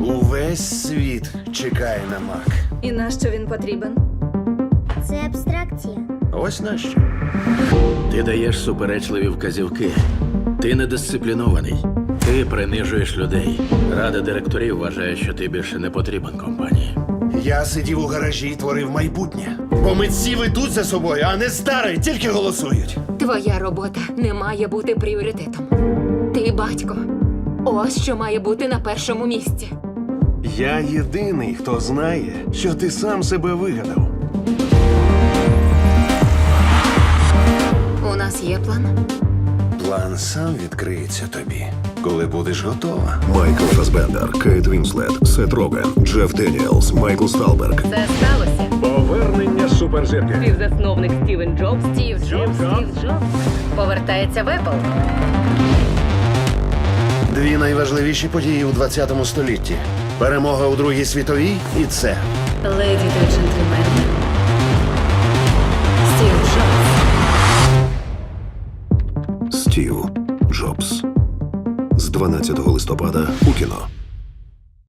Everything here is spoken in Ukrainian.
Увесь світ чекає на мак. І нащо він потрібен? Це абстракція. Ось нащо. Ти даєш суперечливі вказівки. Ти недисциплінований. Ти принижуєш людей. Рада директорів вважає, що ти більше не потрібен компанії. Я сидів у гаражі і творив майбутнє. Бо митці ведуть за собою, а не старий, тільки голосують. Твоя робота не має бути пріоритетом. Ти батько. Ось що має бути на першому місці. Я єдиний, хто знає, що ти сам себе вигадав. У нас є план. План сам відкриється тобі, коли будеш готова. Майкл Фасбендер, Кейт Вінслет, Сет Роген, Джеф Деніелс, Майкл Сталберг. Це сталося. Повернення суперзірки. Співзасновник Стівен Джобс. Стів Джобс. Стів Джобс. Повертається в Apple. Найважливіші події у 20 столітті: перемога у Другій світовій і це. Леді та джентльмени. Стів Джобс. Стів Джобс. З 12 листопада у кіно.